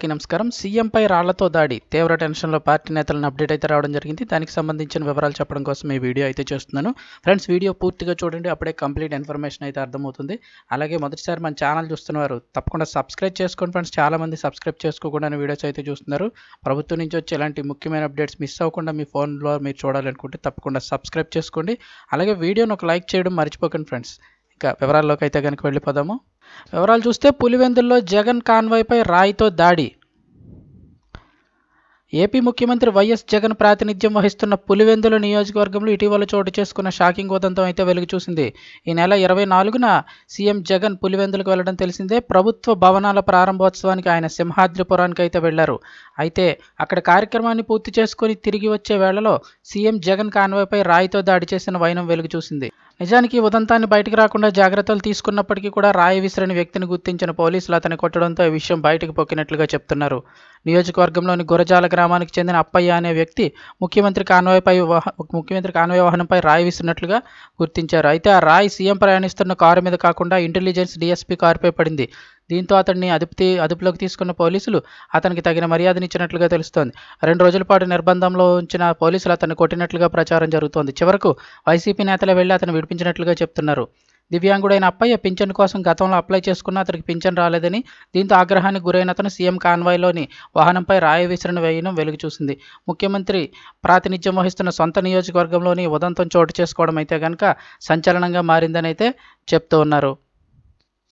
కి నమస్కారం. సీఎంపై రాళ్ళతో దాడి. తీవ్ర టెన్షన్లో పార్టీ నేతలను అప్డేట్ అయితే రావడం జరిగింది. దానికి సంబంధించిన వివరాలు చెప్పడం కోసం ఈ వీడియో అయితే చేస్తున్నాను. ఫ్రెండ్స్ వీడియో పూర్తిగా చూడండి. అప్పుడే కంప్లీట్ ఇన్ఫర్మేషన్ అయితే అర్థమవుతుంది. అలాగే మొదటిసారి మన ఛానల్ చూస్తున్నవారు తప్పకుండా సబ్స్క్రైబ్ చేసుకోండి ఫ్రెండ్స్. చాలామంది సబ్స్క్రైబ్ చేసుకోకుండా వీడియోస్ అయితే చూస్తున్నారు. ప్రభుత్వం నుంచి వచ్చే ఇలాంటి ముఖ్యమైన అప్డేట్స్ మిస్ అవ్వకుండా మీ ఫోన్లో మీరు చూడాలనుకుంటే తప్పకుండా సబ్స్క్రైబ్ చేసుకోండి. అలాగే వీడియోను ఒక లైక్ చేయడం మర్చిపోకండి ఫ్రెండ్స్. ఇక వివరాల్లోకి అయితే కనుక వెళ్ళిపోదాము. వివరాలు చూస్తే పులివెందుల్లో జగన్ కాన్వాయ్పై రాయితో దాడి. ఏపీ ముఖ్యమంత్రి వైఎస్ జగన్ ప్రాతినిధ్యం వహిస్తున్న పులివెందుల నియోజకవర్గంలో ఇటీవల చోటు చేసుకున్న షాకింగ్ ఉదంతం అయితే వెలుగు చూసింది. ఈ నెల ఇరవై నాలుగున సీఎం జగన్ పులివెందులకు వెళ్ళడం తెలిసిందే. ప్రభుత్వ భవనాల ప్రారంభోత్సవానికి ఆయన సింహాద్రిపురానికి అయితే వెళ్ళారు. అయితే అక్కడ కార్యక్రమాన్ని పూర్తి చేసుకుని తిరిగి వచ్చే వేళలో సీఎం జగన్ కాన్వాయ్పై రాయితో దాడి చేసిన వైనం వెలుగు చూసింది. నిజానికి ఉదంతాన్ని బయటకు రాకుండా జాగ్రత్తలు తీసుకున్నప్పటికీ కూడా రాయి విసిరని వ్యక్తిని గుర్తించిన పోలీసులు అతని కొట్టడంతో ఈ విషయం బయటకు పొక్కినట్లుగా చెప్తున్నారు. నియోజకవర్గంలోని గురజాల గ్రామానికి చెందిన అప్పయ్య అనే వ్యక్తి ముఖ్యమంత్రి కాన్వాయ్పై ముఖ్యమంత్రి కాన్వాయ్ వాహనంపై రాయి విసిరినట్లుగా గుర్తించారు. అయితే ఆ రాయి సీఎం ప్రయాణిస్తున్న కారు మీద కాకుండా ఇంటెలిజెన్స్ డీఎస్పీ కారుపై పడింది. దీంతో అతడిని అదుపు అదుపులోకి తీసుకున్న పోలీసులు అతనికి తగిన మర్యాదనిచ్చినట్లుగా తెలుస్తోంది. రెండు రోజుల పాటు నిర్బంధంలో ఉంచిన పోలీసులు అతన్ని కొట్టినట్లుగా ప్రచారం జరుగుతోంది. చివరకు వైసీపీ నేతలే వెళ్ళి అతను విడిపించినట్లుగా చెప్తున్నారు. దివ్యాంగుడైన అప్పయ్య పింఛన్ కోసం గతంలో అప్లై చేసుకున్న అతనికి పింఛన్ రాలేదని దీంతో ఆగ్రహానికి గురైన అతను సీఎం కాన్వాయ్లోని వాహనంపై రాయి విసిరిన వేయడం వెలుగు చూసింది. ముఖ్యమంత్రి ప్రాతినిధ్యం వహిస్తున్న సొంత నియోజకవర్గంలోని ఉదంతం చోటు చేసుకోవడం అయితే కనుక సంచలనంగా మారిందని అయితే చెప్తూ ఉన్నారు.